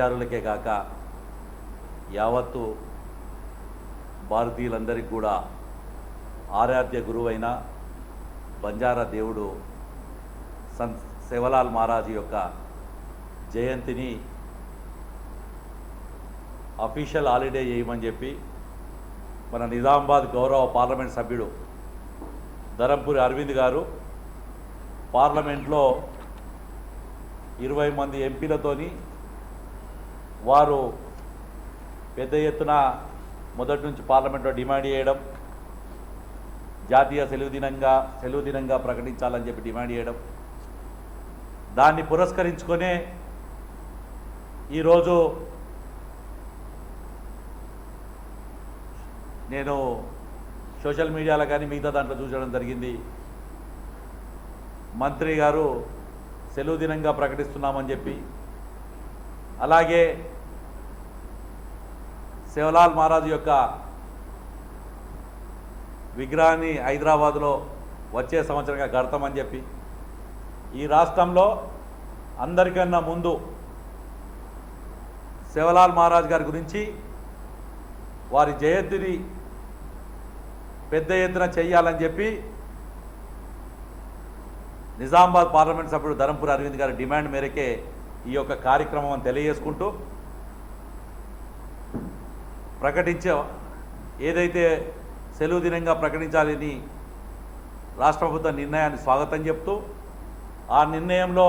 బంజారులకే కాక యావత్తు భారతీయులందరికీ కూడా ఆరాధ్య గురువైన బంజారా దేవుడు సంత్ శివలాల్ మహారాజ్ యొక్క జయంతిని అఫీషియల్ హాలిడే చేయమని చెప్పి మన నిజామాబాద్ గౌరవ పార్లమెంట్ సభ్యుడు ధరంపూరి అరవింద్ గారు పార్లమెంట్లో ఇరవై మంది ఎంపీలతోని వారు పెద్ద ఎత్తున మొదటి నుంచి పార్లమెంట్లో డిమాండ్ చేయడం జాతీయ సెలవు దినంగా సెలవు దినంగా ప్రకటించాలని చెప్పి డిమాండ్ చేయడం. దాన్ని పురస్కరించుకొనే ఈరోజు నేను సోషల్ మీడియాలో కానీ మిగతా దాంట్లో చూసడం జరిగింది. మంత్రి గారు సెలవు దినంగా ప్రకటిస్తున్నామని చెప్పి అలాగే శివలాల్ మహారాజు యొక్క విగ్రహాన్ని హైదరాబాద్లో వచ్చే సంవత్సరంగా కడతామని చెప్పి ఈ రాష్ట్రంలో అందరికన్నా ముందు శివలాల్ మహారాజ్ గారి గురించి వారి జయంతిని పెద్ద ఎత్తున చెయ్యాలని చెప్పి నిజామాబాద్ పార్లమెంట్ సభ్యుడు ధరంపూర్ అరవింద్ గారి డిమాండ్ మేరకే ఈ యొక్క కార్యక్రమం తెలియజేసుకుంటూ ప్రకటించే ఏదైతే సెలవు దినంగా ప్రకటించాలని రాష్ట్ర ప్రభుత్వ నిర్ణయాన్ని స్వాగతం చెప్తూ ఆ నిర్ణయంలో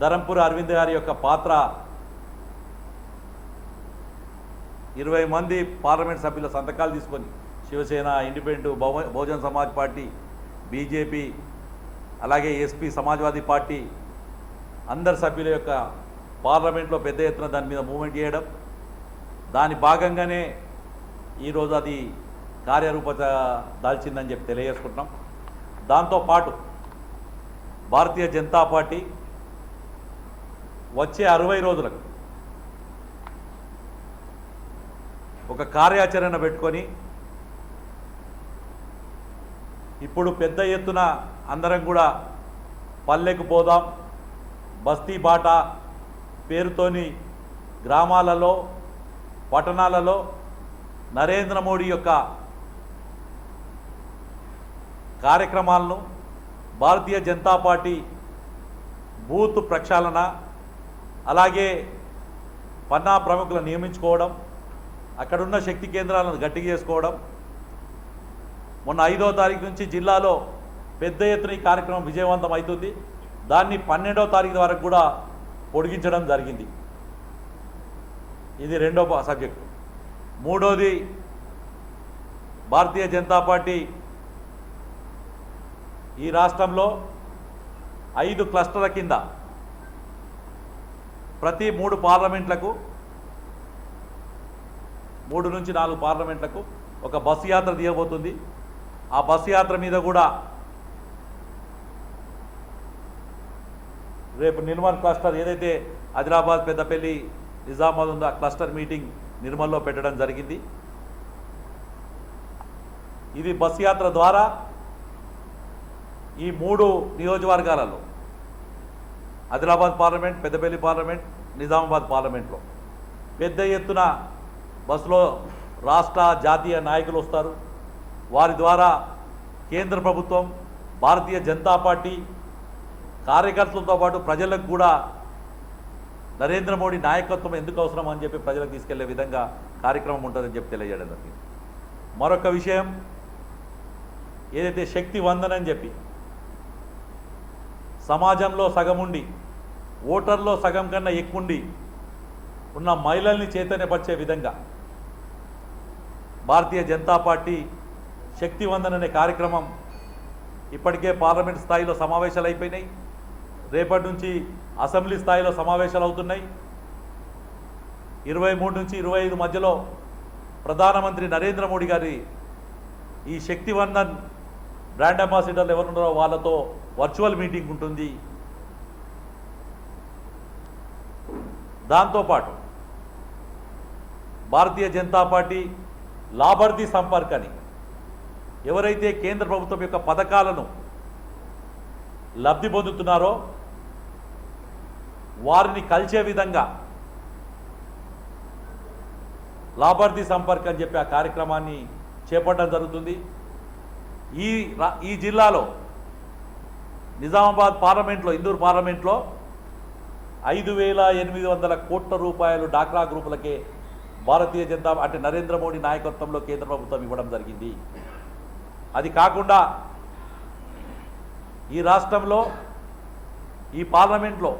ధరంపూర్ అరవింద్ గారి యొక్క పాత్ర ఇరవై మంది పార్లమెంట్ సభ్యుల సంతకాలు తీసుకొని శివసేన ఇండిపెండెంట్ బహు బహుజన్ సమాజ్ పార్టీ బీజేపీ అలాగే ఎస్పీ సమాజ్వాదీ పార్టీ అందరి సభ్యుల యొక్క పార్లమెంట్లో పెద్ద ఎత్తున దాని మీద మూవ్మెంట్ చేయడం. దాని భాగంగానే ఈరోజు అది కార్యరూపత దాల్చిందని చెప్పి తెలియజేసుకుంటున్నాం. దాంతోపాటు భారతీయ జనతా పార్టీ వచ్చే అరవై రోజులకు ఒక కార్యాచరణ పెట్టుకొని ఇప్పుడు పెద్ద ఎత్తున అందరం కూడా పల్లెకు పోదాం. బస్తీ బాట పేరుతోని గ్రామాలలో పట్టణాలలో నరేంద్ర మోడీ యొక్క కార్యక్రమాలను భారతీయ జనతా పార్టీ బూత్ ప్రక్షాళన అలాగే పన్నా ప్రముఖులను నియమించుకోవడం అక్కడున్న శక్తి కేంద్రాలను గట్టిగా చేసుకోవడం. మొన్న ఐదో తారీఖు నుంచి జిల్లాలో పెద్ద ఎత్తున ఈ కార్యక్రమం విజయవంతం అవుతుంది. దాన్ని పన్నెండవ తారీఖు వరకు కూడా పొడిగించడం జరిగింది. ఇది రెండో సబ్జెక్టు మూడోది భారతీయ జనతా పార్టీ ఈ రాష్ట్రంలో ఐదు క్లస్టర్ల కింద ప్రతి మూడు పార్లమెంట్లకు మూడు నుంచి నాలుగు పార్లమెంట్లకు ఒక బస్సు యాత్ర తీయబోతుంది. ఆ బస్సు యాత్ర మీద కూడా రేపు నిర్మల్ క్లస్టర్ ఏదైతే ఆదిలాబాద్ పెద్దపల్లి నిజామాబాద్ ఉందో ఆ క్లస్టర్ మీటింగ్ నిర్మల్లో పెట్టడం జరిగింది. ఇది బస్ యాత్ర ద్వారా ఈ మూడు నియోజకవర్గాలలో ఆదిలాబాద్ పార్లమెంట్ పెద్దపల్లి పార్లమెంట్ నిజామాబాద్ పార్లమెంట్లో పెద్ద ఎత్తున బస్సులో రాష్ట్ర జాతీయ నాయకులు వస్తారు. వారి ద్వారా కేంద్ర ప్రభుత్వం భారతీయ జనతా పార్టీ కార్యకర్తలతో పాటు ప్రజలకు కూడా నరేంద్ర మోడీ నాయకత్వం ఎందుకు అవసరం అని చెప్పి ప్రజలకు తీసుకెళ్ళే విధంగా కార్యక్రమం ఉంటుందని చెప్పి తెలియజేయడం జరిగింది. మరొక విషయం ఏదైతే శక్తి వందనని చెప్పి సమాజంలో సగం ఉండి ఓటర్లో సగం కన్నా ఎక్కువ ఉండి ఉన్న మహిళల్ని చైతన్యపరిచే విధంగా భారతీయ జనతా పార్టీ శక్తివందన్ అనే కార్యక్రమం ఇప్పటికే పార్లమెంట్ స్థాయిలో సమావేశాలు అయిపోయినాయి. రేపటి నుంచి అసెంబ్లీ స్థాయిలో సమావేశాలు అవుతున్నాయి. ఇరవై మూడు నుంచి ఇరవై ఐదు మధ్యలో ప్రధానమంత్రి నరేంద్ర మోడీ గారి ఈ శక్తివందన్ బ్రాండ్ అంబాసిడర్లు ఎవరున్నారో వాళ్ళతో వర్చువల్ మీటింగ్ ఉంటుంది. దాంతోపాటు భారతీయ జనతా పార్టీ లాభర్ది సంపర్క్ అని ఎవరైతే కేంద్ర ప్రభుత్వం యొక్క పథకాలను లబ్ధి పొందుతున్నారో వారిని కలిసే విధంగా లాభార్థి సంపర్క్ అని చెప్పి ఆ కార్యక్రమాన్ని చేపట్టడం జరుగుతుంది. ఈ ఈ జిల్లాలో నిజామాబాద్ పార్లమెంట్లో ఇందూరు పార్లమెంట్లో ఐదు వేల ఎనిమిది వందల కోట్ల రూపాయలు డాక్రా గ్రూపులకే భారతీయ జనతా అంటే నరేంద్ర మోడీ నాయకత్వంలో కేంద్ర ప్రభుత్వం ఇవ్వడం జరిగింది. అది కాకుండా ఈ రాష్ట్రంలో ఈ పార్లమెంట్లో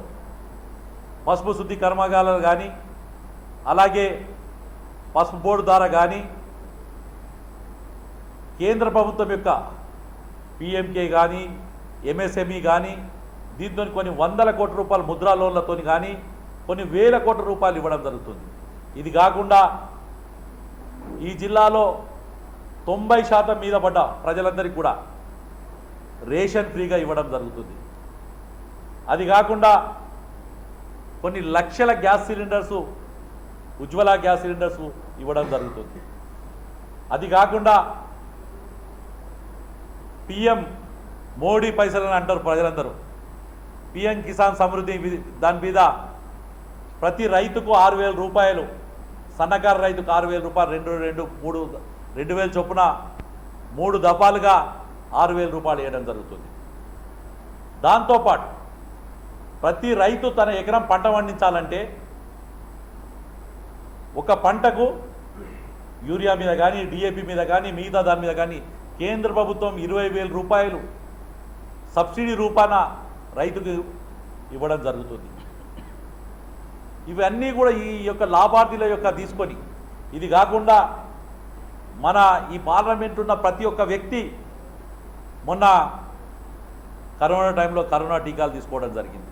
పసుపు శుద్ధి కర్మాగారాలు కానీ అలాగే పసుపు బోర్డు ద్వారా కానీ కేంద్ర ప్రభుత్వం యొక్క పిఎంకే కానీ ఎంఎస్ఎంఈ కానీ దీంతో కొన్ని వందల కోట్ల రూపాయల ముద్రా లోన్లతో కానీ కొన్ని వేల కోట్ల రూపాయలు ఇవ్వడం జరుగుతుంది. ఇది కాకుండా ఈ జిల్లాలో తొంభై శాతం మీద పడ్డ ప్రజలందరికీ కూడా రేషన్ ఫ్రీగా ఇవ్వడం జరుగుతుంది. అది కాకుండా కొన్ని లక్షల gas cylinders Ujjwala gas cylinders ఇవ్వడం జరుగుతుంది. అది కాకుండా పిఎం మోడీ పైసలని అంటారు ప్రజలందరూ. పిఎం కిసాన్ సమృద్ధి దాని మీద ప్రతి రైతుకు ఆరు వేల రూపాయలు సన్నకారు రైతుకు ఆరు వేల రూపాయలు రెండు రెండు మూడు రెండు వేల చొప్పున మూడు దఫాలుగా ఆరు వేల రూపాయలు వేయడం జరుగుతుంది. దాంతోపాటు ప్రతి రైతు తన ఎకరం పంట పండించాలంటే ఒక పంటకు యూరియా మీద కానీ డిఏపి మీద కానీ మిగతా దాని మీద కానీ కేంద్ర ప్రభుత్వం ఇరవై వేల రూపాయలు సబ్సిడీ రూపాన రైతుకు ఇవ్వడం జరుగుతుంది. ఇవన్నీ కూడా ఈ యొక్క లాభార్థుల యొక్క తీసుకొని ఇది కాకుండా మన ఈ పార్లమెంట్ ఉన్న ప్రతి ఒక్క వ్యక్తి మొన్న కరోనా టైంలో కరోనా టీకాలు తీసుకోవడం జరిగింది.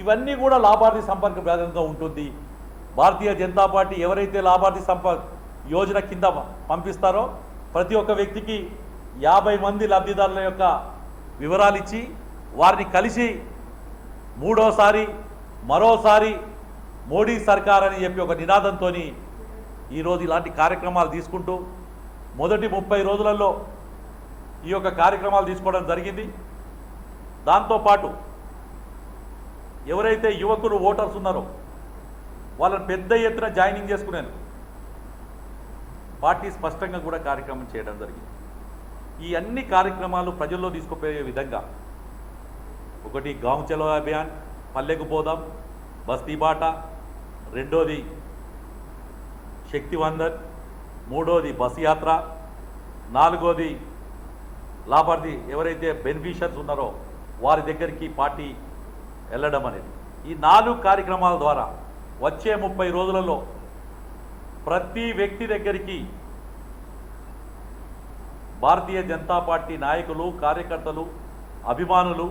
ఇవన్నీ కూడా లాభార్థి సంపర్క ప్రాధాన్యత ఉంటుంది. భారతీయ జనతా పార్టీ ఎవరైతే లాభార్థి సంప యోజన కింద పంపిస్తారో ప్రతి ఒక్క వ్యక్తికి యాభై మంది లబ్ధిదారుల యొక్క వివరాలు ఇచ్చి వారిని కలిసి మూడోసారి మరోసారి మోడీ సర్కార్ అని చెప్పి ఒక నినాదంతో ఈరోజు ఇలాంటి కార్యక్రమాలు తీసుకుంటూ మొదటి ముప్పై రోజులలో ఈ యొక్క కార్యక్రమాలు తీసుకోవడం జరిగింది. దాంతోపాటు ఎవరైతే యువకులు ఓటర్స్ ఉన్నారో వాళ్ళని పెద్ద ఎత్తున జాయినింగ్ చేసుకునేందుకు పార్టీ స్పష్టంగా కూడా కార్యక్రమం చేయడం జరిగింది. ఈ అన్ని కార్యక్రమాలు ప్రజల్లో తీసుకుపోయే విధంగా ఒకటి గాంవ్ చలో అభియాన్ పల్లెకు పోదాం బస్తీ బాట రెండోది శక్తివందన్ మూడోది బస్ యాత్ర నాలుగోది లాభార్థి ఎవరైతే బెనిఫిషియర్స్ ఉన్నారో వారి దగ్గరికి పార్టీ వెళ్ళడం అనేది. ఈ నాలుగు కార్యక్రమాల ద్వారా వచ్చే ముప్పై రోజులలో ప్రతి వ్యక్తి దగ్గరికి భారతీయ జనతా పార్టీ నాయకులు కార్యకర్తలు అభిమానులు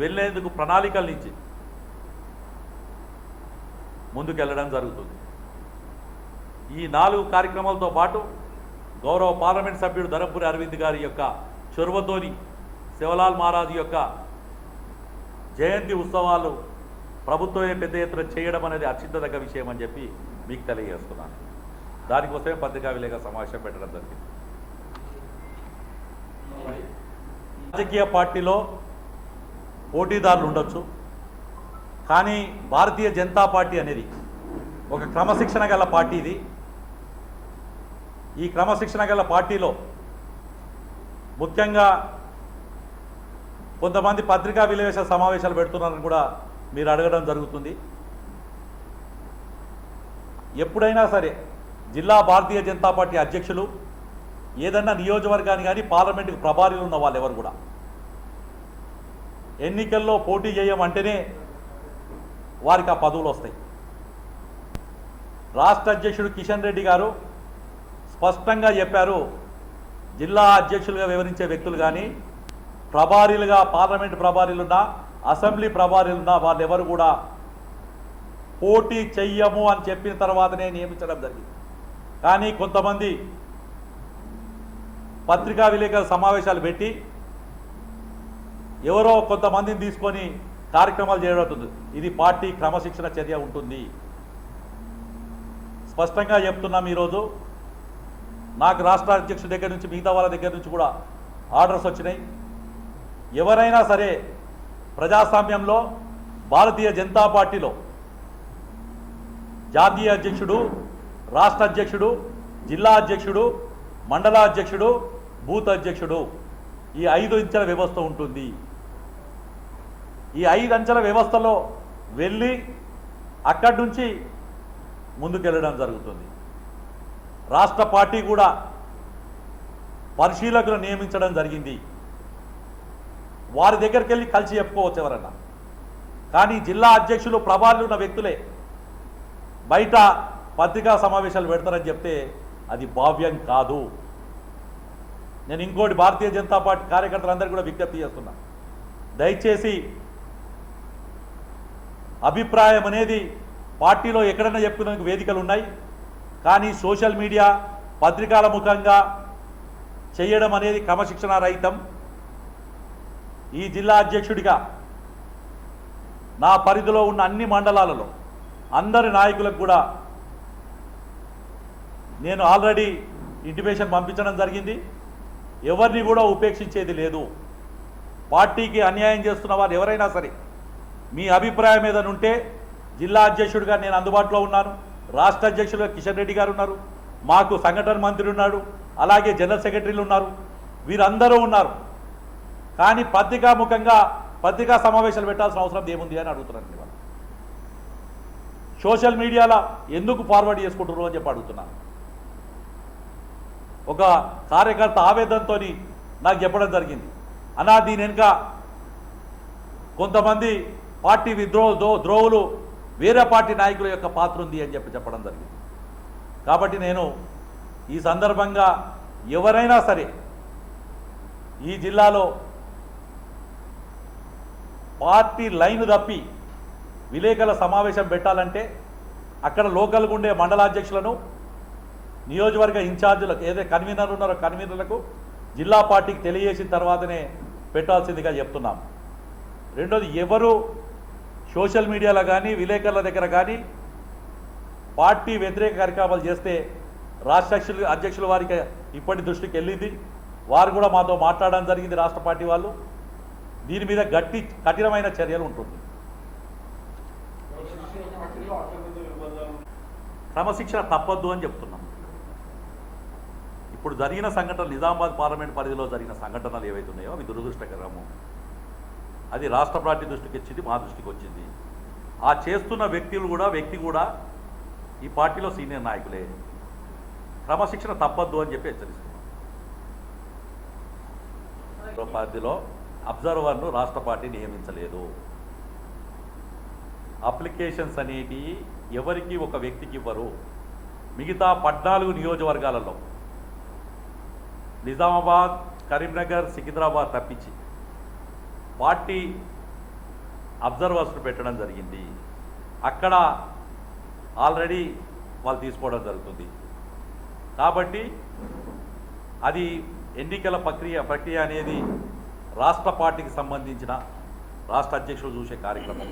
వెళ్ళేందుకు ప్రణాళికల నుంచి ముందుకెళ్ళడం జరుగుతుంది. ఈ నాలుగు కార్యక్రమాలతో పాటు గౌరవ పార్లమెంట్ సభ్యుడు ధరపురి అరవింద్ గారి యొక్క చొరవతోని శివలాల్ మహారాజు యొక్క జయంతి ఉత్సవాలు ప్రభుత్వమే పెద్ద ఎత్తున చేయడం అనేది అర్చించదగ్గ విషయం అని చెప్పి మీకు తెలియజేస్తున్నాను. దానికోసమే పత్రికా విలేక సమావేశం పెట్టడం జరిగింది. రాజకీయ పార్టీలో పోటీదారులు ఉండొచ్చు కానీ భారతీయ జనతా పార్టీ అనేది ఒక క్రమశిక్షణ గల పార్టీ ఇది. ఈ క్రమశిక్షణ గల పార్టీలో ముఖ్యంగా కొంతమంది పత్రికా విలేవేశ సమావేశాలు పెడుతున్నారని కూడా మీరు అడగడం జరుగుతుంది. ఎప్పుడైనా సరే జిల్లా భారతీయ జనతా పార్టీ అధ్యక్షులు ఏదన్నా నియోజకవర్గాన్ని కానీ పార్లమెంటుకు ప్రభారీలు ఉన్న వాళ్ళు ఎవరు కూడా. ఎన్నికల్లో పోటీ చేయమంటేనే వారికి ఆ పదవులు వస్తాయి. రాష్ట్ర అధ్యక్షుడు కిషన్ రెడ్డి గారు స్పష్టంగా చెప్పారు జిల్లా అధ్యక్షులుగా వివరించే వ్యక్తులు కానీ ప్రభారీలుగా పార్లమెంట్ ప్రభారీలున్నా అసెంబ్లీ ప్రభారీలున్నా వాళ్ళు ఎవరు కూడా పోటీ చెయ్యము అని చెప్పిన తర్వాతనే నియమించడం జరిగింది. కానీ కొంతమంది పత్రికా విలేకరుల సమావేశాలు పెట్టి ఎవరో కొంతమందిని తీసుకొని కార్యక్రమాలు చేయబడుతుంది ఇది పార్టీ క్రమశిక్షణ చర్య ఉంటుంది. స్పష్టంగా చెప్తున్నాం ఈరోజు నాకు రాష్ట్ర అధ్యక్షుడి దగ్గర నుంచి మిగతా వాళ్ళ దగ్గర నుంచి కూడా ఆర్డర్స్ వచ్చినాయి. ఎవరైనా సరే ప్రజాస్వామ్యంలో భారతీయ జనతా పార్టీలో జాతీయ అధ్యక్షుడు రాష్ట్ర అధ్యక్షుడు జిల్లా అధ్యక్షుడు మండల అధ్యక్షుడు బూత్ అధ్యక్షుడు. ఈ ఐదు అంచెల వ్యవస్థ ఉంటుంది. ఈ ఐదు అంచెల వ్యవస్థలో వెళ్ళి అక్కడి నుంచి ముందుకెళ్ళడం జరుగుతుంది. రాష్ట్ర పార్టీ కూడా పరిశీలకులు నియమించడం జరిగింది. వారి దగ్గరికి వెళ్ళి కలిసి చెప్పుకోవచ్చు ఎవరన్నా. కానీ జిల్లా అధ్యక్షులు ప్రభావాలు ఉన్న వ్యక్తులే బయట పత్రికా సమావేశాలు పెడతారని చెప్తే అది భావ్యం కాదు. నేను ఇంకోటి భారతీయ జనతా పార్టీ కార్యకర్తలందరికీ కూడా విజ్ఞప్తి చేస్తున్నా. దయచేసి అభిప్రాయం అనేది పార్టీలో ఎక్కడైనా చెప్పుకునే వేదికలు ఉన్నాయి. కానీ సోషల్ మీడియా పత్రికల ముఖంగా చేయడం అనేది క్రమశిక్షణ రహితం ఈ జిల్లా అధ్యక్షుడిగా నా పరిధిలో ఉన్న అన్ని మండలాలలో అందరి నాయకులకు కూడా నేను ఆల్రెడీ ఇంటిమేషన్ పంపించడం జరిగింది. ఎవరిని కూడా ఉపేక్షించేది లేదు. పార్టీకి అన్యాయం చేస్తున్న వారు ఎవరైనా సరే మీ అభిప్రాయం ఏదైనా ఉంటే జిల్లా అధ్యక్షుడిగా నేను అందుబాటులో ఉన్నాను. రాష్ట్ర అధ్యక్షుడిగా కిషన్ రెడ్డి గారు ఉన్నారు. మాకు సంఘటన మంత్రి ఉన్నాడు. అలాగే జనరల్ సెక్రటరీలు ఉన్నారు. వీరందరూ ఉన్నారు. కానీ పత్రికాముఖంగా పత్రికా సమావేశాలు పెట్టాల్సిన అవసరం ఏముంది అని అడుగుతున్నాను ఇవాళ సోషల్ మీడియాలో ఎందుకు ఫార్వర్డ్ చేసుకుంటున్నారు అని చెప్పి అడుగుతున్నాను ఒక కార్యకర్త ఆవేదనతో నాకు చెప్పడం జరిగింది. అన్నా దీని వెనుక కొంతమంది పార్టీ విద్రోహ దో ద్రోవులు వేరే పార్టీ నాయకుల యొక్క పాత్ర ఉంది అని చెప్పి చెప్పడం జరిగింది. కాబట్టి నేను ఈ సందర్భంగా ఎవరైనా సరే ఈ జిల్లాలో పార్టీ లైన్ తప్పి విలేకరుల సమావేశం పెట్టాలంటే అక్కడ లోకల్గా ఉండే మండలాధ్యక్షులను నియోజకవర్గ ఇన్ఛార్జీలకు ఏదైతే కన్వీనర్లు ఉన్నారో కన్వీనర్లకు జిల్లా పార్టీకి తెలియజేసిన తర్వాతనే పెట్టాల్సిందిగా చెప్తున్నాం. రెండోది ఎవరు సోషల్ మీడియాలో కానీ విలేకరుల దగ్గర కానీ పార్టీ వ్యతిరేక కార్యక్రమాలు చేస్తే రాష్ట్ర అధ్యక్షులు అధ్యక్షుల వారికి ఇప్పటి దృష్టికి వెళ్ళింది. వారు కూడా మాతో మాట్లాడడం జరిగింది రాష్ట్ర పార్టీ వాళ్ళు. దీని మీద గట్టి కఠినమైన చర్యలు ఉంటుంది. క్రమశిక్షణ తప్పద్దు అని చెప్తున్నాం. ఇప్పుడు జరిగిన సంఘటనలు నిజామాబాద్ పార్లమెంట్ పరిధిలో జరిగిన సంఘటనలు ఏవైతున్నాయో అవి దురదృష్టకరము. అది రాష్ట్ర పార్టీ దృష్టికి వచ్చింది మా దృష్టికి వచ్చింది. ఆ చేస్తున్న వ్యక్తులు కూడా వ్యక్తి కూడా ఈ పార్టీలో సీనియర్ నాయకులే. క్రమశిక్షణ తప్పద్దు అని చెప్పి హెచ్చరిస్తున్నాం. పార్టీలో అబ్జర్వర్ను రాష్ట్ర పార్టీ నియమించలేదు. అప్లికేషన్స్ అనేవి ఎవరికి ఒక వ్యక్తికి ఇవ్వరు. మిగతా పద్నాలుగు నియోజకవర్గాలలో. నిజామాబాద్ కరీంనగర్ సికింద్రాబాద్ తప్పించి పార్టీ అబ్జర్వర్స్ను పెట్టడం జరిగింది. అక్కడ ఆల్రెడీ వాళ్ళు తీసుకోవడం జరుగుతుంది. కాబట్టి అది ఎన్నికల ప్రక్రియ ప్రక్రియ అనేది రాష్ట్ర పార్టీకి సంబంధించిన రాష్ట్ర అధ్యక్షులు చూసే కార్యక్రమం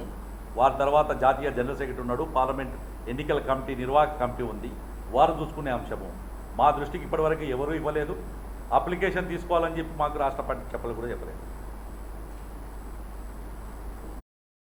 వారి తర్వాత జాతీయ జనరల్ సెక్రటరీ ఉన్నాడు. పార్లమెంట్ ఎన్నికల కమిటీ నిర్వాహక కమిటీ ఉంది. వారు చూసుకునే అంశము. మా దృష్టికి ఇప్పటివరకు ఎవరూ ఇవ్వలేదు. అప్లికేషన్ తీసుకోవాలని చెప్పి మాకు రాష్ట్ర పార్టీ చెప్పలు కూడా చెప్పలేదు.